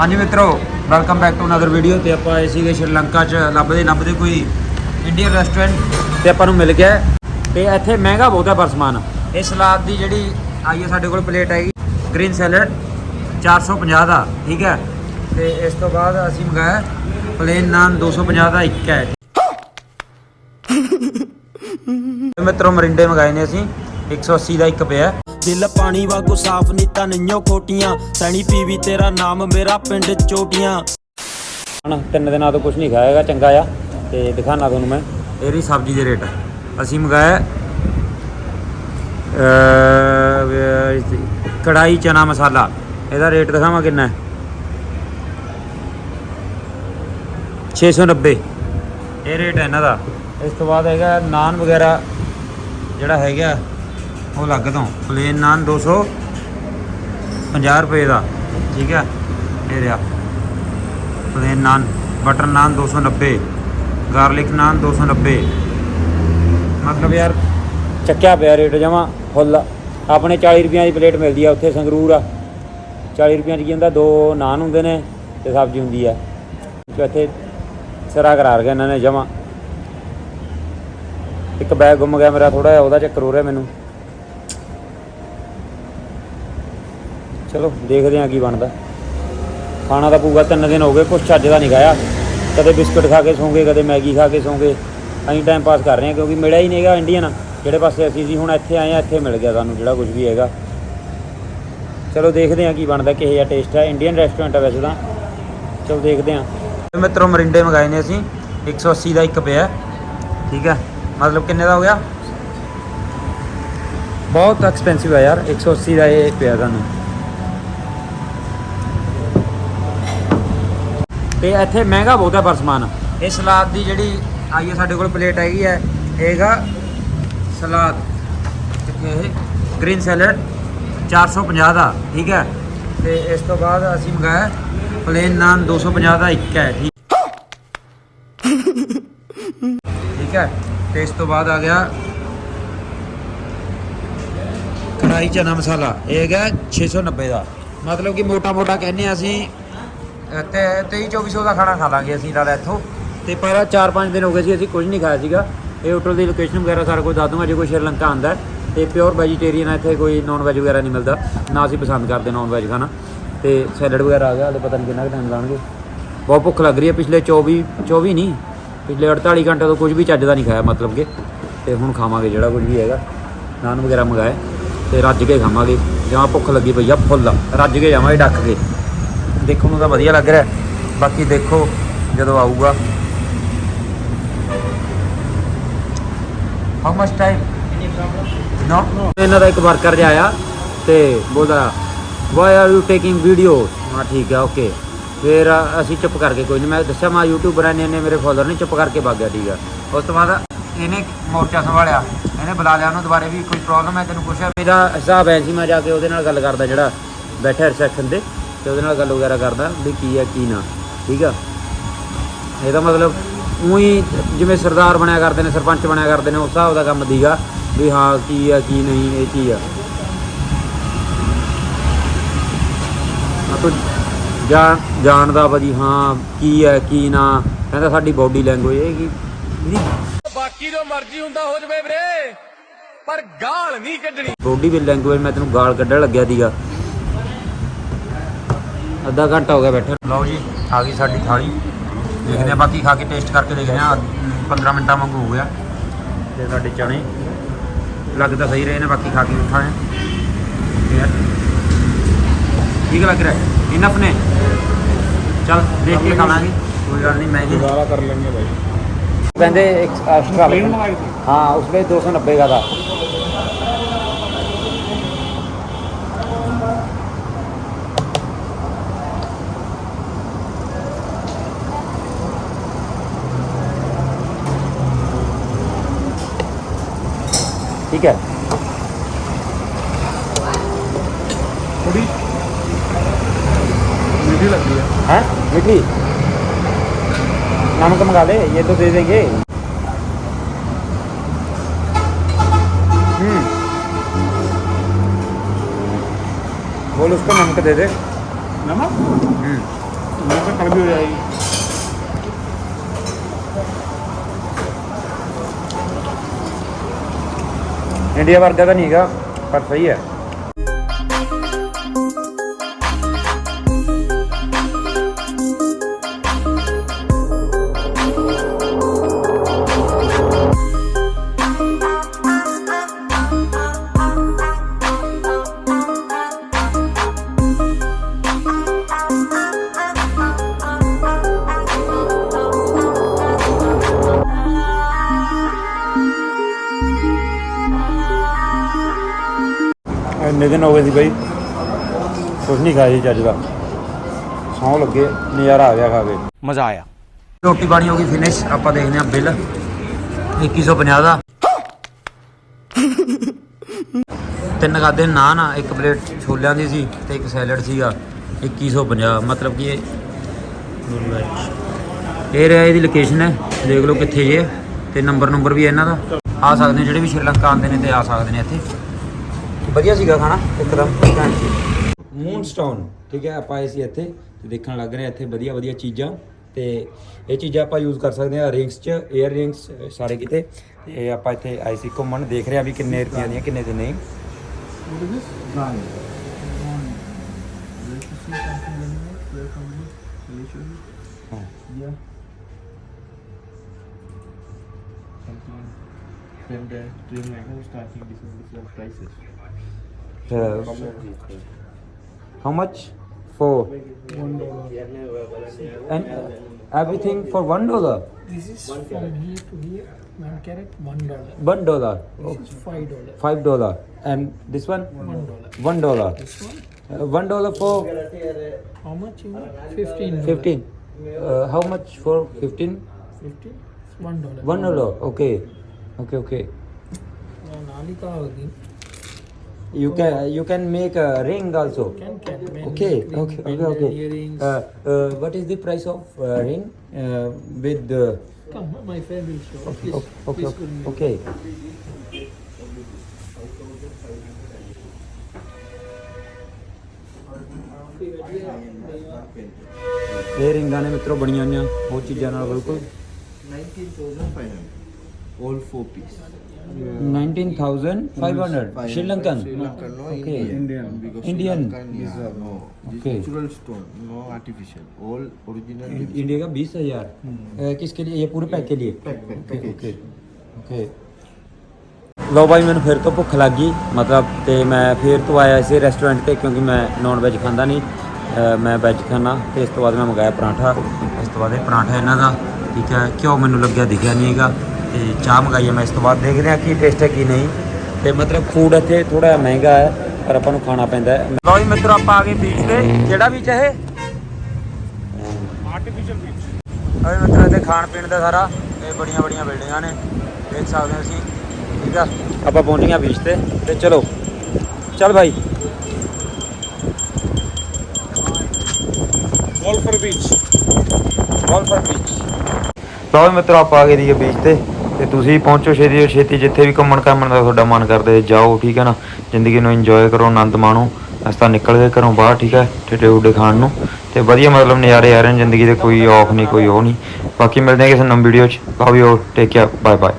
ਹਾਂਜੀ ਮਿੱਤਰੋ welcome back to another video ਤੇ ਆਪਾਂ ਆਏ ਸੀਗੇ ਸ਼੍ਰੀਲੰਕਾ ਚ ਲੱਭਦੇ ਲੱਭਦੇ ਕੋਈ ਇੰਡੀਅਨ ਰੈਸਟੋਰੈਂਟ ਤੇ ਆਪਾਂ ਨੂੰ ਮਿਲ ਗਿਆ ਹੈ। ਤੇ ਇੱਥੇ ਮਹਿੰਗਾ ਬਹੁਤ ਹੈ ਪਰ ਸਮਾਨ। ਇਹ ਸਲਾਦ ਦੀ ਜਿਹੜੀ ਆਈ ਹੈ ਸਾਡੇ ਕੋਲ ਪਲੇਟ ਹੈਗੀ ਗ੍ਰੀਨ ਸੈਲਡ 450 ਦਾ, ਠੀਕ ਹੈ। ਤੇ ਇਸ ਤੋਂ ਬਾਅਦ ਅਸੀਂ ਮੰਗਾਇਆ ਪਲੇਨ ਨਾਨ 250 ਦਾ ਇੱਕ ਹੈ। ਤੇ ਮਿੱਤਰੋ, ਮਰਿੰਡੇ ਮੰਗਾਏ ਨੇ ਅਸੀਂ 180 ਦਾ ਇੱਕ ਪਿਆ। ਦਿਲ ਪਾਣੀ ਵਾਂਗੂ ਸਾਫ਼ ਨੀਤਾਂ ਨਈਓ ਖੋਟੀਆਂ। ਸੈਣੀ ਪੀਵੀ ਤੇਰਾ ਨਾਮ ਮੇਰਾ ਪਿੰਡ ਚੋਟੀਆਂ। ਹੁਣ ਤਿੰਨ ਦਿਨਾਂ ਤੋਂ ਕੁਝ ਨਹੀਂ ਖਾਏਗਾ ਚੰਗਾ ਆ। ਤੇ ਦਿਖਾਣਾ ਤੁਹਾਨੂੰ ਮੈਂ। ਇਹਦੀ ਸਬਜ਼ੀ ਦੇ ਰੇਟ। ਅਸੀਂ ਮੰਗਾਇਆ ਕੜਾਈ ਚਨਾ ਮਸਾਲਾ। ਇਹਦਾ ਰੇਟ ਦਿਖਾਵਾਂ ਕਿੰਨਾ ਹੈ? 690 ਇਹ ਰੇਟ ਹੈ ਇਹਨਾਂ ਦਾ। ਇਸ ਤੋਂ ਬਾਅਦ ਹੈਗਾ ਨਾਨ ਵਗੈਰਾ ਜਿਹੜਾ ਹੈਗਾ ਉਹ ਅਲੱਗ ਤੋਂ ਪਲੇਨ ਨਾਨ 250 ਰੁਪਏ ਦਾ। ਠੀਕ ਹੈ? ਇਹ ਰਿਹਾ। Plain naan butter naan 290 garlic naan 290 ਮਤਲਬ ਯਾਰ ਚੱਕਿਆ ਪਿਆ ਰੇਟ ਜਮਾ, ਫੁੱਲ। ਆਪਣੇ 40 ਰੁਪਈਆਂ ਦੀ ਪਲੇਟ ਮਿਲਦੀ ਆ, ਉੱਥੇ ਸੰਗਰੂਰ ਆ। 40 ਰੁਪਈਆਂ ਦੀ ਕੀ ਹੁੰਦਾ, ਦੋ ਨਾਨ ਹੁੰਦੇ ਨੇ ਤੇ ਸਬਜ਼ੀ ਹੁੰਦੀ ਆ। ਇੱਥੇ ਸਿਰਾ ਕਰਾਰ ਗਿਆ ਇਹਨਾਂ ਨੇ ਜਮਾ। ਇੱਕ ਬੈਗ ਗੁੰਮ ਗਿਆ ਮੇਰਾ ਥੋੜਾ ਜਿਹਾ, ਉਹਦਾ ਚੱਕਰ ਹੋ ਰਿਹਾ ਮੈਨੂੰ। ਚਲੋ ਦੇਖਦੇ ਹਾਂ ਕੀ ਬਣਦਾ। ਖਾਣਾ ਤਾਂ ਪੂਗਾ ਤਿੰਨ ਦਿਨ ਹੋ ਗਏ, ਕੁਛ ਚੱਜ ਦਾ ਨਹੀਂ ਖਾਇਆ। ਕਦੇ ਬਿਸਕੁਟ ਖਾ ਕੇ ਸੌਂਗੇ, ਕਦੇ ਮੈਗੀ ਖਾ ਕੇ ਸੌਂਗੇ। ਅਸੀਂ ਟਾਈਮ ਪਾਸ ਕਰ ਰਹੇ ਹਾਂ ਕਿਉਂਕਿ ਮਿਲਿਆ ਹੀ ਨਹੀਂਗਾ ਇੰਡੀਅਨ ਜਿਹੜੇ ਪਾਸੇ ਅਸੀਂ ਸੀ ਹੁਣ ਇੱਥੇ ਆਏ ਆ ਇੱਥੇ ਮਿਲ ਗਿਆ ਸਾਨੂੰ ਜਿਹੜਾ ਕੁਝ ਵੀ ਹੈਗਾ। ਚਲੋ ਦੇਖਦੇ ਹਾਂ ਕੀ ਬਣਦਾ, ਕਿਹੋ ਜਿਹਾ ਟੇਸਟ ਹੈ। ਇੰਡੀਅਨ ਰੈਸਟੋਰੈਂਟ ਹੈ ਵੈਸੇ ਤਾਂ। ਚਲੋ ਦੇਖਦੇ ਹਾਂ। ਮਿੱਤਰੋ, ਮਰਿੰਡੇ ਮੰਗਾਏ ਨੇ ਅਸੀਂ। 180 ਦਾ ਇੱਕ ਪਿਆ। ਠੀਕ ਹੈ। ਮਤਲਬ ਕਿੰਨੇ ਦਾ ਹੋ ਗਿਆ? ਬਹੁਤ ਐਕਸਪੈਂਸਿਵ ਹੈ ਯਾਰ। 180 ਦਾ ਇਹ ਪਿਆ ਤੁਹਾਨੂੰ ਤੇ ਇੱਥੇ ਮਹਿੰਗਾ ਬਹੁਤ ਹੈ ਪਰ ਸਮਾਨ। ਇਹ ਸਲਾਦ ਦੀ ਜਿਹੜੀ ਆਈ ਹੈ ਸਾਡੇ ਕੋਲ ਪਲੇਟ ਹੈਗੀ ਹੈ ਇਹਗਾ ਸਲਾਦ। ਇਹ ਗ੍ਰੀਨ ਸੈਲਡ 450 ਦਾ, ਠੀਕ ਹੈ? ਤੇ ਇਸ ਤੋਂ ਬਾਅਦ ਅਸੀਂ ਮੰਗਾਇਆ ਪਲੇਨ ਨਾਨ 250 ਦਾ ਇੱਕ ਹੈ, ਠੀਕ। ਠੀਕ ਹੈ? ਤੇ ਇਸ ਤੋਂ ਬਾਅਦ ਆ ਗਿਆ ਕੜਾਈ ਚਨਾ ਮਸਾਲਾ, ਇਹ ਹੈਗਾ 690 ਦਾ। ਮਤਲਬ ਕਿ ਮੋਟਾ ਮੋਟਾ ਕਹਿੰਦੇ ਆ ਅਸੀਂ ਤੇ 23 2400 ਦਾ ਖਾਣਾ ਖਾ ਲਾਂਗੇ ਅਸੀਂ ਨਾਲ ਇੱਥੋਂ। ਤੇ ਪਹਿਲਾਂ 4-5 ਦਿਨ ਹੋ ਗਏ ਸੀ, ਅਸੀਂ ਕੁਝ ਨਹੀਂ ਖਾਇਆ ਸੀਗਾ। ਇਹ ਹੋਟਲ ਦੀ ਲੋਕੇਸ਼ਨ ਵਗੈਰਾ ਸਾਰਾ ਕੁਝ ਦੱਸ ਦੂੰਗਾ, ਜੇ ਕੋਈ ਸ਼੍ਰੀਲੰਕਾ ਆਂਦਾ ਹੈ। ਤੇ ਪਿਓਰ ਵੈਜੀਟੇਰੀਅਨ ਹੈ ਇੱਥੇ ਕੋਈ ਨਾਨ ਵੈਜ ਵਗੈਰਾ ਨਹੀਂ ਮਿਲਦਾ। ਨਾ ਅਸੀਂ ਪਸੰਦ ਕਰਦੇ ਨਾਨ ਵੈਜ ਖਾਣਾ। ਤੇ ਸੈਲਡ ਵਗੈਰਾ ਆ ਗਿਆ, ਹਲੇ ਪਤਾ ਨਹੀਂ ਕਿੰਨਾ ਕੁ ਟਾਈਮ ਲਾਣਗੇ ਬਹੁਤ ਭੁੱਖ ਲੱਗ ਰਹੀ ਹੈ, ਪਿਛਲੇ 24 24 ਨਹੀਂ, ਪਿਛਲੇ 48 ਘੰਟੇ ਤੋਂ ਕੁਝ ਵੀ ਚੱਜ ਦਾ ਨਹੀਂ ਖਾਇਆ, ਮਤਲਬ ਕਿ। ਤੇ ਹੁਣ ਖਾਵਾਂਗੇ ਜਿਹੜਾ ਕੁਝ ਵੀ ਹੈਗਾ। ਨਾਨ ਵਗੈਰਾ ਮੰਗਾਏ ਤੇ ਰੱਜ ਕੇ ਖਾਵਾਂਗੇ। ਜਾਂ ਭੁੱਖ ਲੱਗੀ ਪਈ ਆ, ਫੁੱਲ। ਰੱਜ ਕੇ ਜਾਵਾਂਗੇ, ਡੱਕ ਕੇ। ਦੇਖਣ ਨੂੰ ਤਾਂ ਵਧੀਆ ਲੱਗ ਰਿਹਾ। ਬਾਕੀ ਦੇਖੋ ਜਦੋਂ ਆਊਗਾ। ਹਾਊ ਮਚ ਟਾਈਮ ਨੋ ਇਹਨਾਂ ਦਾ ਇੱਕ ਵਰਕਰ ਜਿਹਾ ਆਇਆ ਤੇ ਬੋਲਦਾ why are you taking video ਮੈਂ ਠੀਕ ਹੈ ਓਕੇ ਫਿਰ ਅਸੀਂ ਚੁੱਪ ਕਰਕੇ ਕੋਈ ਨਹੀਂ ਮੈਂ ਦੱਸਿਆ, ਮੈਂ ਯੂਟਿਊਬਰ ਨੇ ਇਹਨੇ ਮੇਰੇ ਫਾਲੋਅਰ ਨੇ ਚੁੱਪ ਕਰਕੇ ਭੱਗ ਗਿਆ, ਠੀਕ ਆ। ਉਸ ਤੋਂ ਬਾਅਦ ਇਹਨੇ ਮੋਰਚਾ ਸੰਭਾਲਿਆ। ਇਹਨੇ ਬੁਲਾ ਲਿਆ ਉਹਨੂੰ ਦੁਬਾਰੇ ਵੀ ਕੋਈ ਪ੍ਰੋਬਲਮ ਹੈ, ਤੈਨੂੰ ਪੁੱਛਿਆ? ਮੇਰਾ ਹਿਸਾਬ ਹੈ ਸੀ, ਮੈਂ ਜਾ ਕੇ ਉਹਦੇ ਨਾਲ ਗੱਲ ਕਰਦਾ ਜਿਹੜਾ ਬੈਠਾ ਰਿਸੈਪਸ਼ਨ ਤੇ। ਤੇ ਉਹਦੇ ਨਾਲ ਗੱਲ ਵਗੈਰਾ ਕਰਦਾ ਵੀ ਕੀ ਹੈ ਕੀ ਨਾ ਠੀਕ ਆ? ਇਹਦਾ ਮਤਲਬ ਉਹੀ ਜਿਵੇਂ ਸਰਦਾਰ ਬਣਿਆ ਕਰਦੇ ਨੇ ਸਰਪੰਚ ਬਣਿਆ ਕਰਦੇ ਨੇ ਉਸ ਹਿਸਾਬ ਦਾ ਕੰਮ ਦੀਗਾ ਵੀ ਹਾਂ ਕੀ ਆ ਕੀ ਨਹੀਂ ਇਹ ਚੀਜ਼ ਆ। ਜਾਣ ਜਾਣਦਾ ਵਾ ਜੀ ਹਾਂ ਕੀ ਹੈ ਕੀ ਨਾ ਕਹਿੰਦਾ ਸਾਡੀ ਬਾਡੀ ਲੈਂਗੁਏਜ ਇਹ ਕੀ? ਬਾਕੀ ਜੋ ਮਰਜ਼ੀ ਹੁੰਦਾ ਹੋ ਜਵੇ ਵੀਰੇ ਪਰ ਗਾਲ ਨਹੀਂ ਕੱਢਣੀ। ਬੋਡੀ ਵੀ ਲੈਂਗੁਏਜ ਮੈਂ ਤੈਨੂੰ ਗਾਲ ਕੱਢਣ ਲੱਗਿਆ ਸੀਗਾ ਅੱਧਾ ਘੰਟਾ ਹੋ ਗਿਆ ਬੈਠੇ ਲਓ ਜੀ ਆ ਗਈ ਸਾਡੀ ਥਾਲੀ। ਦੇਖਦੇ ਆ ਬਾਕੀ ਖਾ ਕੇ ਟੇਸਟ ਕਰਕੇ ਦੇਖਦੇ ਆ 15 ਮਿੰਟਾਂ ਵਾਂਗੂ ਹੋ ਗਿਆ। ਤੇ ਸਾਡੇ ਚਣੇ ਲੱਗਦਾ ਸਹੀ ਰਹੇ ਨੇ ਬਾਕੀ ਖਾ ਕੇ ਖਾਣੇ ਠੀਕ ਲੱਗ ਰਿਹਾ। ਇਨਫ ਆਪਣੇ ਚਲ ਦੇਖ ਕੇ ਖਾਣਾਗੇ ਕੋਈ ਗੱਲ ਨਹੀਂ ਮੈਂ ਜੀ ਜ਼ਿਆਦਾ ਕਰ ਲੈਂਗੇ ਭਾਈ ਕਹਿੰਦੇ ਇੱਕ ਐਕਸਟਰਾ ਹਾਂ ਉਸ ਵਿੱਚ 290 ਦਾ। का था ठीक है ਥੋੜੀ ਮੀਡੀ ਲੱਗਦੀ ਹੈ हैं मीठी नमक मंगा ले ये तो दे देंगे हम्म बोल उसको नमक दे दे ਨਮਕ हम्म ਮਿਰਚ ਕੜਵੀ ਹੋ ਜਾਏਗੀ ਇੰਡੀਆ ਵਰਗਾ ਤਾਂ ਨਹੀਂ ਹੈਗਾ ਪਰ ਸਹੀ ਹੈ ਇੰਨੇ ਦਿਨ ਹੋ ਗਏ ਸੀ ਬਈ। ਕੁਝ ਨਹੀਂ ਖਾਇਆ ਜੀ ਚੱਜ ਦਾ। ਸੌਂ ਲੱਗੇ, ਨਜ਼ਾਰਾ ਆ ਗਿਆ ਖਾ ਕੇ। ਮਜ਼ਾ ਆਇਆ। ਰੋਟੀ ਪਾਣੀ ਹੋ ਗਈ ਫਿਨਿਸ਼ ਆਪਾਂ ਦੇਖਦੇ ਹਾਂ ਬਿੱਲ। 2150 ਦਾ। ਤਿੰਨ ਖਾਦੇ ਨਾਨ ਆ, ਇੱਕ ਪਲੇਟ ਛੋਲਿਆਂ ਦੀ ਸੀ ਤੇ ਇੱਕ ਸੈਲਡ ਸੀਗਾ। 2150 ਮਤਲਬ ਕਿ ਇਹ ਰਿਹਾ ਇਹਦੀ ਲੋਕੇਸ਼ਨ ਹੈ। ਦੇਖ ਲਓ ਕਿੱਥੇ ਜੇ। ਤੇ ਨੰਬਰ ਨੰਬਰ ਵੀ ਹੈ ਇਹਨਾਂ ਦਾ। ਆ ਸਕਦੇ ਨੇ ਜਿਹੜੇ ਵੀ ਸ਼੍ਰੀਲੰਕਾ ਆਉਂਦੇ ਨੇ ਤੇ ਆ ਸਕਦੇ ਨੇ ਇੱਥੇ। ਵਧੀਆ ਸੀਗਾ ਖਾਣਾ ਇੱਕਦਮ ਮੂਨਸਟੋਨ ਠੀਕ ਹੈ ਆਪਾਂ ਆਏ ਸੀ ਇੱਥੇ ਤੇ ਦੇਖਣ ਲੱਗ ਰਹੇ ਹਾਂ ਇੱਥੇ ਵਧੀਆ ਵਧੀਆ ਚੀਜ਼ਾਂ ਤੇ ਇਹ ਚੀਜ਼ਾਂ ਆਪਾਂ ਯੂਜ਼ ਕਰ ਸਕਦੇ ਹਾਂ ਰਿੰਗਸ 'ਚ 에ਅਰ ਰਿੰਗਸ ਸਾਰੇ ਕਿਤੇ ਤੇ ਆਪਾਂ ਇੱਥੇ ਆਏ ਸੀ ਘੁੰਮਣ ਦੇਖ ਰਹੇ ਹਾਂ ਵੀ ਕਿੰਨੇ ਰੁਪਈਆਂ ਦੀਆਂ ਕਿੰਨੇ ਦੇ ਨਹੀਂ। Then the dream starting different different prices. How much? For? One dollar. and uh, everything for one dollar? This is from here to here, one carat, one dollar. one dollar. This is five dollar, five dollar. And this one? One dollar. one dollar. This one, uh, one dollar for? How much you want? Fifteen. 15 uh, how much for 15 Fifteen. One one dollar. Okay. Okay okay. Yeah, Nalika again. You can you can make a ring also Can can. man- okay ring, okay okay pendant, okay Earrings. uh, uh, what is the price of uh, ring uh, with the Come, my friend will show. okay Please, okay please okay, go okay. ਇਹ ਰਿੰਗਾਂ ਨੇ ਮਿੱਤਰੋ ਬਣੀਆਂ ਹੋਈਆਂ ਉਹ ਚੀਜ਼ਾਂ ਨਾਲ ਬਿਲਕੁਲ 19,500. All four piece. 19500 Sri Lankan Sri Lankan, no Okay. Indian. Because Indian. Sri Lankan, yeah, no. This Okay. natural stone, no artificial. All original. इं- इंडिया का बीस हजार किसके लिए ये पूरे पैक के लिए Pack, pack, okay package. Okay okay ਲੋ ਬਾਈ ਮੈਨੂੰ ਫਿਰ ਤੋਂ ਭੁੱਖ ਲੱਗ ਗਈ ਮਤਲਬ ਤੇ ਮੈਂ ਫਿਰ ਤੋਂ ਆਇਆ ਇਸੇ ਰੈਸਟੋਰੈਂਟ ਤੇ ਕਿਉਂਕਿ ਮੈਂ ਨਾਨ ਵੈਜ ਖਾਂਦਾ ਨਹੀਂ ਅ, ਮੈਂ ਵੈਜ ਖਾਣਾ ਤੇ ਇਸ ਤੋਂ ਬਾਅਦ ਮੈਂ ਮੰਗਾਇਆ ਪਰਾਂਠਾ ਇਸ ਤੋਂ ਬਾਅਦ ਇਹ ਪਰਾਂਠਾ ਇਹਨਾਂ ਦਾ ਠੀਕ ਹੈ ਕਿਉਂ ਮੈਨੂੰ ਲੱਗਿਆ ਦਿਖਿਆ ਨਹੀਂ ਹੈਗਾ ਤੇ ਚਾਹ ਮੰਗਾਈ ਹੈ ਮੈਂ ਇਸ ਤੋਂ ਬਾਅਦ ਦੇਖਦੇ ਹਾਂ ਕੀ ਟੇਸਟ ਹੈ ਕੀ ਨਹੀਂ। ਤੇ ਮਤਲਬ ਫੂਡ ਇੱਥੇ ਥੋੜਾ ਮਹਿੰਗਾ ਹੈ ਪਰ ਆਪਾਂ ਨੂੰ ਖਾਣਾ ਪੈਂਦਾ ਹੈ। ਲੋ ਜੀ ਮਿੱਤਰੋ ਆਪਾਂ ਆ ਗਏ ਬੀਚ ਤੇ। ਕਿਹੜਾ ਬੀਚ ਹੈ ਇਹ? Artificial beach. ਅਰੇ ਮਿੱਤਰੋ ਇੱਥੇ ਖਾਣ ਪੀਣ ਦਾ ਸਾਰਾ ਇਹ ਬੜੀਆਂ ਬੜੀਆਂ ਬਿਲਡਿੰਗਾਂ ਨੇ। ਦੇਖ ਸਕਦੇ ਹੋ ਅਸੀਂ ਠੀਕ ਆ? ਆਪਾਂ ਪਹੁੰਚ ਗਏ ਬੀਚ ਤੇ ਤੇ ਚਲੋ। ਚੱਲ ਭਾਈ Golfer beach. ਗੋਲਫਰ ਬੀਚ ਲਓ ਮਿੱਤਰੋ ਆਪਾਂ ਆ ਗਏ ਦੀ ਬੀਚ ਤੇ। ਤੇ ਤੁਸੀਂ ਪਹੁੰਚੋ ਛੇਤੀ ਤੋਂ ਛੇਤੀ, ਜਿੱਥੇ ਵੀ ਘੁੰਮਣ ਘਾਮਣ ਦਾ ਤੁਹਾਡਾ ਮਨ ਕਰਦੇ ਜਾਓ, ਠੀਕ ਹੈ ਨਾ? ਜ਼ਿੰਦਗੀ ਨੂੰ ਇੰਜੋਏ ਕਰੋ, ਆਨੰਦ ਮਾਣੋ। ਅਸੀਂ ਨਿਕਲ ਗਏ ਘਰੋਂ ਬਾਹਰ, ਠੀਕ ਹੈ? ਠੇਡੇ ਉੱਡੇ ਖਾਣ ਨੂੰ। ਤੇ ਵਧੀਆ ਮਤਲਬ ਨਜ਼ਾਰੇ ਆ ਰਹੇ ਨੇ ਜ਼ਿੰਦਗੀ ਦੇ, ਕੋਈ ਆਫ ਨਹੀਂ, ਕੋਈ ਉਹ ਨਹੀਂ। ਬਾਕੀ ਮਿਲਦੇ ਹਾਂ ਕਿਸੇ ਨਵੀਂ ਵੀਡੀਓ 'ਚ। Love you take care bye bye